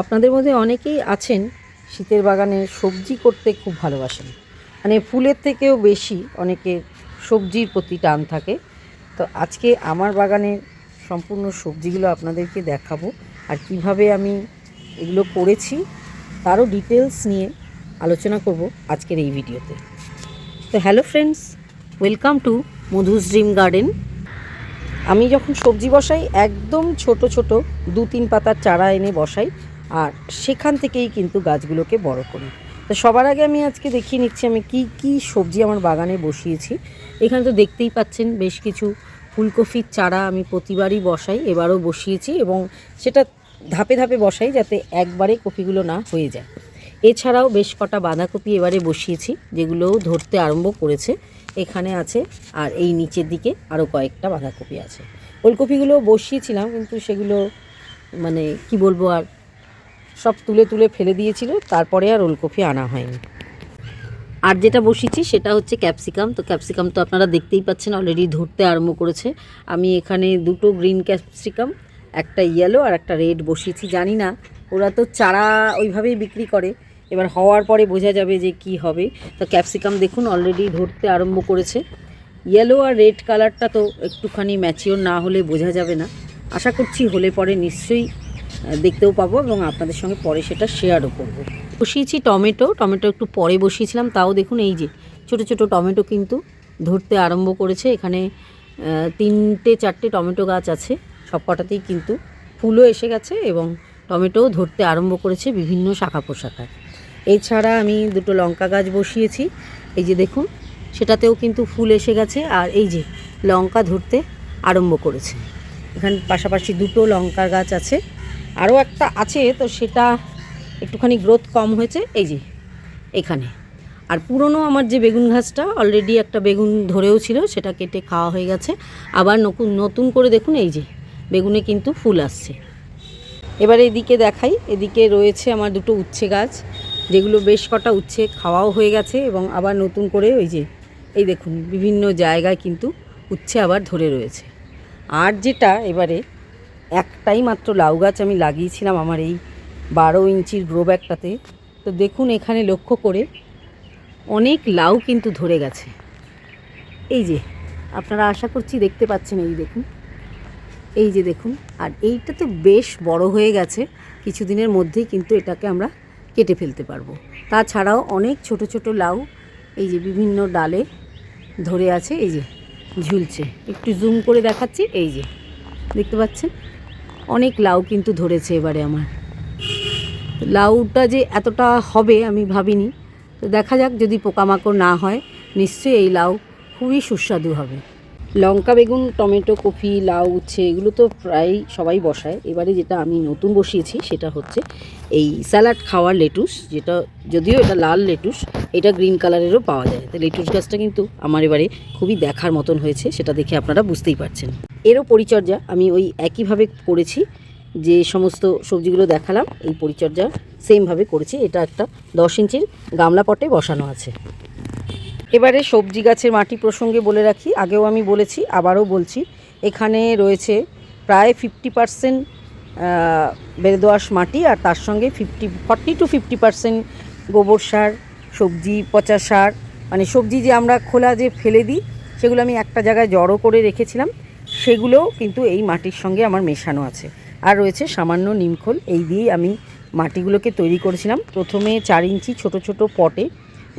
আপনাদের মধ্যে অনেকেই আছেন শীতের বাগানে সবজি করতে খুব ভালোবাসেন। মানে ফুলের থেকেও বেশি অনেকে সবজির প্রতি টান থাকে। তো আজকে আমার বাগানের সম্পূর্ণ সবজিগুলো আপনাদেরকে দেখাবো আর কীভাবে আমি এগুলো করেছি তারও ডিটেলস নিয়ে আলোচনা করব আজকের এই ভিডিওতে। তো hello friends, welcome to Madhu's dream garden. আমি যখন সবজি বসাই, একদম ছোট ছোট দু তিন পাতার চারা এনে বসাই আর সেখান থেকেই কিন্তু গাছগুলোকে বড় করি। তো সবার আগে আমি আজকে দেখিয়ে নিচ্ছি আমি কি কি সবজি আমার বাগানে বসিয়েছি। এখানে তো দেখতেই পাচ্ছেন বেশ কিছু ফুলকপির চারা আমি প্রতিবারই বসাই, এবারও বসিয়েছি এবং সেটা ধাপে ধাপে বসাই যাতে একবারে কপিগুলো না হয়ে যায়। এছাড়াও বেশ কটা বাঁধাকপি এবারে বসিয়েছি, যেগুলোও ধরতে আরম্ভ করেছে। এখানে আছে আর এই নিচের দিকে আরও কয়েকটা বাঁধাকপি আছে। ওলকপিগুলো বসিয়েছিলাম, কিন্তু সেগুলো মানে কি বলব আর সব তুলে তুলে ফেলে দিয়েছিল, তারপরে আর ওলকপি আনা হয়নি। আর যেটা বসিয়েছি সেটা হচ্ছে ক্যাপসিকাম। তো ক্যাপসিকাম তো আপনারা দেখতেই পাচ্ছেন অলরেডি ধরতে আরম্ভ করেছে। আমি এখানে দুটো গ্রিন ক্যাপসিকাম একটা ইয়েলো আর একটা রেড বসিয়েছি, জানি না। ওরা তো চারা ওইভাবেই বিক্রি করে। এবার হওয়ার পরে বোঝা যাবে যে কি হবে। তো ক্যাপসিকাম দেখুন অলরেডি ধরতে আরম্ভ করেছে। ইয়েলো আর রেড কালারটা তো একটুখানি ম্যাচিওর না হলে বোঝা যাবে না। আশা করছি হলে পরে নিশ্চয়ই দেখতেও পাবো এবং আপনাদের সঙ্গে পরে সেটা শেয়ারও করব। বসিয়েছি টমেটো টমেটো একটু পরে বসিয়েছিলাম, তাও দেখুন এই যে, ছোট ছোট টমেটো কিন্তু ধরতে আরম্ভ করেছে। এখানে তিনটে, চারটে টমেটো গাছ আছে সব কটাতেই কিন্তু ফুলও এসে গেছে এবং টমেটোও ধরতে আরম্ভ করেছে বিভিন্ন শাখা পোশাখায় এছাড়া আমি দুটো লঙ্কা গাছ বসিয়েছি, এই যে দেখুন, সেটাতেও কিন্তু ফুল এসে গেছে আর এই যে লঙ্কা ধরতে আরম্ভ করেছে। এখানে পাশাপাশি দুটো লঙ্কার গাছ আছে আরও একটা আছে, তো সেটা একটুখানি গ্রোথ কম হয়েছে। এই যে, এখানে। আর পুরনো আমার যে বেগুন গাছটা অলরেডি একটা বেগুন ধরেও ছিল, সেটা কেটে খাওয়া হয়ে গেছে। আবার নতুন নতুন করে দেখুন, এই যে, বেগুনে কিন্তু ফুল আসছে। এবার এদিকে দেখাই, এদিকে রয়েছে আমার দুটো উচ্ছে গাছ, যেগুলো বেশ কটা উচ্ছে খাওয়াও হয়ে গেছে, এবং আবার নতুন করে ওই যে, এই দেখুন, বিভিন্ন জায়গায় কিন্তু উচ্ছে আবার ধরে রয়েছে। আর যেটা এবারে একটাই মাত্র লাউ গাছ আমি লাগিয়েছিলাম আমার এই বারো ইঞ্চির গ্রো ব্যাগটাতে। তো দেখুন এখানে লক্ষ্য করে অনেক লাউ কিন্তু ধরে গেছে। এই যে, আপনারা আশা করছি দেখতে পাচ্ছেন এই দেখুন। এই যে দেখুন, আর এইটা তো বেশ বড় হয়ে গেছে, কিছুদিনের মধ্যেই কিন্তু এটাকে আমরা কেটে ফেলতে পারব। তাছাড়াও অনেক ছোট ছোট লাউ এই যে বিভিন্ন ডালে ধরে আছে, এই যে ঝুলছে। একটু জুম করে দেখাচ্ছি, এই যে, দেখতে পাচ্ছেন? অনেক লাউ কিন্তু ধরেছে এবারে আমার। লাউটা যে এতটা হবে আমি ভাবিনি। তো দেখা যাক যদি পোকামাকড় না হয়, নিশ্চয়ই এই লাউ খুবই সুস্বাদু হবে। লঙ্কা, বেগুন, টমেটো কফি লাউ, উচ্ছে, এগুলো তো প্রায় সবাই বসায়। এবারে যেটা আমি নতুন বসিয়েছি সেটা হচ্ছে এই স্যালাড খাওয়ার লেটুস, যেটা যদিও এটা লাল লেটুস, এটা গ্রিন কালারেরও পাওয়া যায়। তো লেটুস গাছটা কিন্তু আমার এবারে খুবই দেখার মতন হয়েছে, সেটা দেখে আপনারা বুঝতেই পারছেন। এরও পরিচর্যা আমি ওই একইভাবে করেছি, যে সমস্ত সবজিগুলো দেখালাম, এই পরিচর্যা সেমভাবে করেছি। এটা একটা দশ ইঞ্চির গামলা পটে বসানো আছে। এবারে সবজি গাছের মাটি প্রসঙ্গে বলে রাখি, আগেও আমি বলেছি, আবারও বলছি, এখানে রয়েছে প্রায় ফিফটি পারসেন্ট বেড়ে দোআঁশ মাটি, আর তার সঙ্গে fifty forty to fifty percent গোবর সার, সবজি, পচা সার মানে সবজি যে আমরা খোলা যে ফেলে দিই, সেগুলো আমি একটা জায়গায় জড়ো করে রেখেছিলাম। সেগুলোও কিন্তু এই মাটির সঙ্গে আমার মেশানো আছে। আর রয়েছে সামান্য নিমখোল, এই দিয়েই আমি মাটিগুলোকে তৈরি করেছিলাম। প্রথমে চার ইঞ্চি ছোট ছোট পটে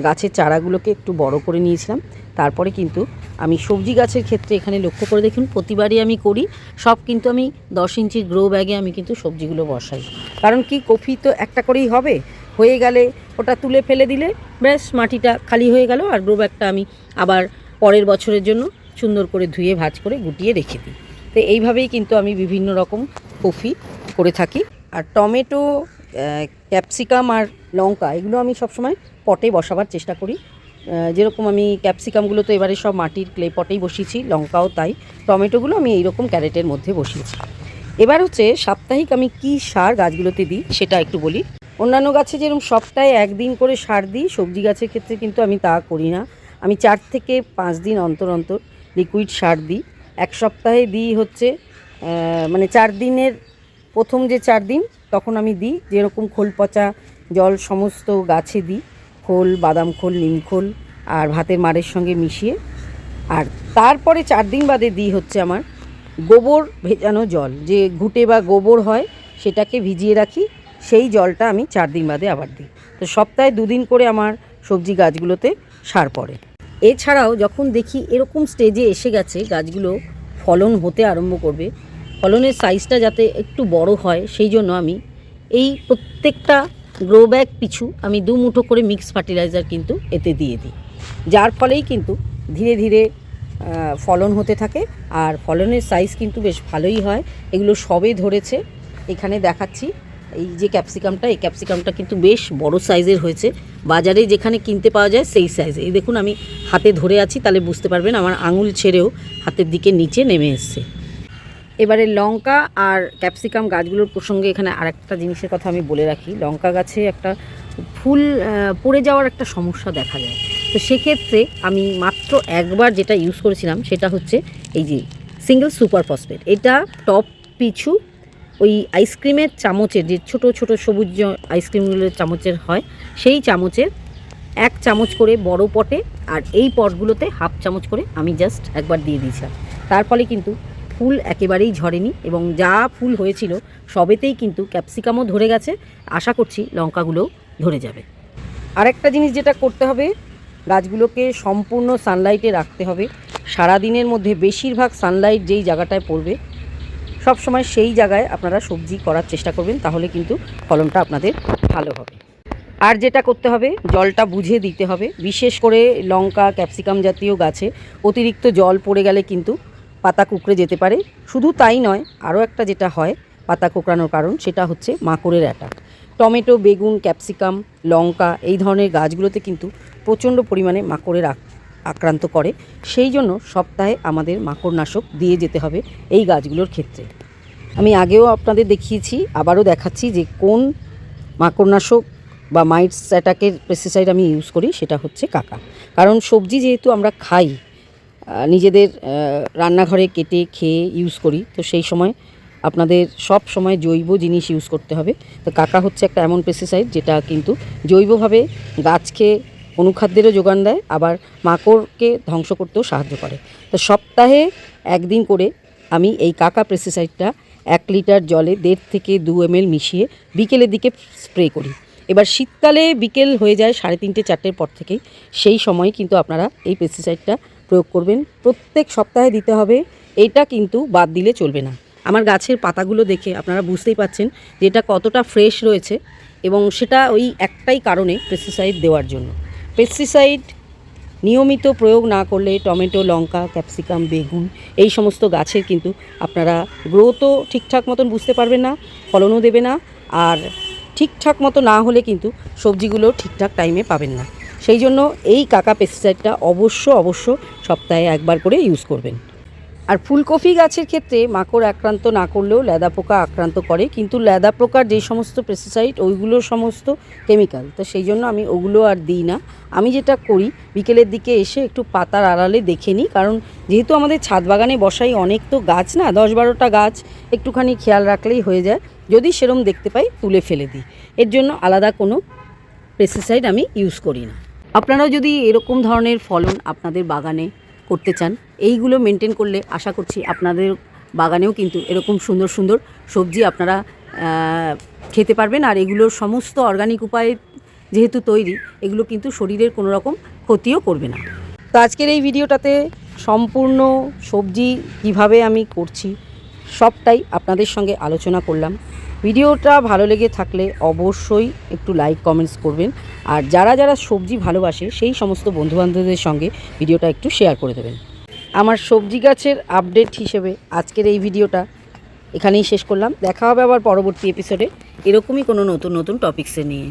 গাছের চারাগুলোকে একটু বড় করে নিয়েছিলাম। তারপরে কিন্তু আমি সবজি গাছের ক্ষেত্রে এখানে লক্ষ্য করে দেখুন, প্রতিবারই আমি করি। সব কিন্তু আমি দশ ইঞ্চির গ্রো ব্যাগে আমি কিন্তু সবজিগুলো বসাই। কারণ কি, কফি তো একটা করেই হবে। হয়ে গেলে ওটা তুলে ফেলে দিলে ব্যাস মাটিটা খালি হয়ে গেল। আর গ্রো ব্যাগটা আমি আবার পরের বছরের জন্য সুন্দর করে ধুয়ে, ভাজ করে গুটিয়ে রেখে দিই। তো এইভাবেই কিন্তু আমি বিভিন্ন রকম কফি করে থাকি। আর টমেটো ক্যাপসিকাম আর লঙ্কা, এগুলো আমি সবসময় পটে বসাবার চেষ্টা করি। যেরকম আমি ক্যাপসিকামগুলো তো এবারে সব মাটির ক্লে, পটেই বসিয়েছি, লঙ্কাও তাই। টমেটোগুলো আমি এইরকম ক্যারেটের মধ্যে বসিয়েছি। এবার হচ্ছে সাপ্তাহিক আমি কি সার গাছগুলোতে দিই সেটা একটু বলি। অন্যান্য গাছে যেরকম সপ্তাহে একদিন করে সার দিই, সবজি গাছের ক্ষেত্রে কিন্তু আমি তা করি না। আমি চার থেকে পাঁচ দিন অন্তর অন্তর লিকুইড সার দিই। এক সপ্তাহে দিই হচ্ছে মানে চার দিনের, প্রথম যে চার দিন, তখন আমি দিই। যেরকম খোল পচা জল সমস্ত গাছে দিই, খোল, বাদাম খোল, নিম খোল আর ভাতের মারের সঙ্গে মিশিয়ে। আর তারপরে চার দিন বাদে দিই হচ্ছে আমার গোবর ভেজানো জল। যে ঘুটে বা গোবর হয়, সেটাকে ভিজিয়ে রাখি, সেই জলটা আমি চার দিন বাদে আবার দিই। তো সপ্তাহে দুদিন করে আমার সবজি গাছগুলোতে সার পড়ে। এছাড়াও যখন দেখি এরকম স্টেজে এসে গেছে গাছগুলো ফলন হতে আরম্ভ করবে, ফলনের সাইজটা যাতে একটু বড় হয়, সেই জন্য আমি এই প্রত্যেকটা গ্রো ব্যাগ পিছু আমি দু মুঠো করে মিক্স ফার্টিলাইজার কিন্তু এতে দিয়ে দিই। যার ফলেই কিন্তু ধীরে ধীরে ফলন হতে থাকে আর ফলনের সাইজ কিন্তু বেশ ভালোই হয়। এগুলো সবে ধরেছে। এখানে দেখাচ্ছি এই যে ক্যাপসিকামটা এই ক্যাপসিকামটা কিন্তু বেশ বড় সাইজের হয়েছে। বাজারে যেখানে কিনতে পাওয়া যায় সেই সাইজে এই দেখুন, আমি হাতে ধরে আছি, তাহলে বুঝতে পারবেন আমার আঙুল ছেড়েও হাতের দিকে নিচে নেমে এসছে। এবারে লঙ্কা আর ক্যাপসিকাম গাছগুলোর প্রসঙ্গে এখানে আরেকটা জিনিসের কথা আমি বলে রাখি। লঙ্কা গাছে একটা ফুল পড়ে যাওয়ার একটা সমস্যা দেখা যায়। তো সেক্ষেত্রে আমি মাত্র একবার যেটা ইউজ করেছিলাম, সেটা হচ্ছে এই যে সিঙ্গেল সুপার ফসফেট এটা টপ পিছু ওই আইসক্রিমের চামচের, যে ছোট ছোট সবুজ আইসক্রিমগুলোর চামচের হয়, সেই চামচের এক চামচ করে বড় পটে আর এই পটগুলোতে হাফ চামচ করে আমি জাস্ট একবার দিয়ে দিয়েছিলাম। তার ফলে কিন্তু ফুল একেবারেই ঝরেনি এবং যা ফুল হয়েছিল সবেতেই কিন্তু ক্যাপসিকামও ধরে গেছে। আশা করছি লঙ্কাগুলোও ধরে যাবে। আরেকটা জিনিস যেটা করতে হবে, গাছগুলোকে সম্পূর্ণ সানলাইটে রাখতে হবে। সারা দিনের মধ্যে বেশিরভাগ সানলাইট যেই জায়গাটায় পড়বে সব সময় সেই জায়গায় আপনারা সবজি করার চেষ্টা করবেন, তাহলে কিন্তু ফলনটা আপনাদের ভালো হবে। আর যেটা করতে হবে, জলটা বুঝে দিতে হবে। বিশেষ করে লঙ্কা, ক্যাপসিকাম জাতীয় গাছে অতিরিক্ত জল পড়ে গেলে কিন্তু পাতা কুকড়ে যেতে পারে। শুধু তাই নয়, আরও একটা যেটা হয় পাতা কোঁকড়ানোর কারণ, সেটা হচ্ছে মাকড়ের অ্যাটাক। টমেটো, বেগুন, ক্যাপসিকাম, লঙ্কা এই ধরনের গাছগুলোতে কিন্তু প্রচণ্ড পরিমাণে মাকড়ের আক- আক্রান্ত করে। সেই জন্য সপ্তাহে আমাদের মাকড়নাশক দিয়ে যেতে হবে এই গাছগুলোর ক্ষেত্রে। আমি আগেও আপনাদের দেখিয়েছি, আবারও দেখাচ্ছি যে কোন মাকড়নাশক বা মাইটস অ্যাটাকের পেস্টিসাইড আমি ইউজ করি, সেটা হচ্ছে কাকা। কারণ সবজি যেহেতু আমরা খাই নিজেদের রান্নাঘরে কেটে খেয়ে ইউজ করি, তো সেই সময় আপনাদের সব সময় জৈব জিনিস ইউজ করতে হবে। তো কাকা হচ্ছে একটা এমন পেস্টিসাইড যেটা কিন্তু জৈবভাবে গাছকে অনুখাদ্যেরও যোগান দেয়, আবার মাকড়কে ধ্বংস করতেও সাহায্য করে। তো সপ্তাহে একদিন করে আমি এই কাকা পেস্টিসাইডটা এক লিটার জলে দেড় থেকে দু এমএল মিশিয়ে বিকেলের দিকে স্প্রে করি। এবার শীতকালে বিকেল হয়ে যায় সাড়ে তিনটে, চারটের পর থেকেই। সেই সময় কিন্তু আপনারা এই পেস্টিসাইডটা প্রয়োগ করবেন। প্রত্যেক সপ্তাহে দিতে হবে। এটা কিন্তু বাদ দিলে চলবে না। আমার গাছের পাতাগুলো দেখে আপনারা বুঝতেই পাচ্ছেন যে এটা কতটা ফ্রেশ রয়েছে এবং সেটা ওই একটাই কারণে পেস্টিসাইড দেওয়ার জন্য। পেস্টিসাইড নিয়মিত প্রয়োগ না করলে টমেটো, লঙ্কা, ক্যাপসিকাম, বেগুন এই সমস্ত গাছের কিন্তু আপনারা গ্রোথও ঠিকঠাক মতন বুঝতে পারবেন না, ফলনও দেবে না আর ঠিকঠাক মতো না হলে কিন্তু সবজিগুলো ঠিকঠাক টাইমে পাবেন না। সেই জন্য এই কাকা পেস্টিসাইডটা অবশ্য অবশ্য সপ্তাহে একবার করে ইউজ করবেন। আর ফুলকপি গাছের ক্ষেত্রে মাকড় আক্রান্ত না করলেও লেদা পোকা আক্রান্ত করে, কিন্তু লেদা পোকার যে সমস্ত পেস্টিসাইড ওইগুলো সমস্ত কেমিক্যাল তো সেই জন্য আমি ওগুলো আর দিই না। আমি যেটা করি, বিকেলের দিকে এসে একটু পাতার আড়ালে দেখে নিই, কারণ যেহেতু আমাদের ছাদ বাগানে বসাই অনেক তো গাছ না, দশ বারোটা গাছ একটুখানি খেয়াল রাখলেই হয়ে যায়। যদি সেরম দেখতে পাই, তুলে ফেলে দিই। এর জন্য আলাদা কোনো পেস্টিসাইড আমি ইউজ করি না। আপনারাও যদি এরকম ধরনের ফলন আপনাদের বাগানে করতে চান, এইগুলো মেনটেন করলে আশা করছি আপনাদের বাগানেও কিন্তু এরকম সুন্দর সুন্দর সবজি আপনারা খেতে পারবেন। আর এগুলোর সমস্ত অর্গানিক উপায়ে যেহেতু তৈরি, এগুলো কিন্তু শরীরের কোনো রকম ক্ষতিও করবে না। তো আজকের এই ভিডিওটাতে সম্পূর্ণ সবজি কীভাবে আমি করছি, সবটাই আপনাদের সঙ্গে আলোচনা করলাম। ভিডিওটা ভালো লেগে থাকলে অবশ্যই একটু লাইক কমেন্টস করবেন। আর যারা যারা সবজি ভালোবাসে, সেই সমস্ত বন্ধুবান্ধবদের সঙ্গে ভিডিওটা একটু শেয়ার করে দেবেন। আমার সবজি গাছের আপডেট হিসেবে আজকের এই ভিডিওটা এখানেই শেষ করলাম। দেখা হবে আবার পরবর্তী এপিসোডে এরকমই কোনো নতুন নতুন টপিক্সে নিয়ে।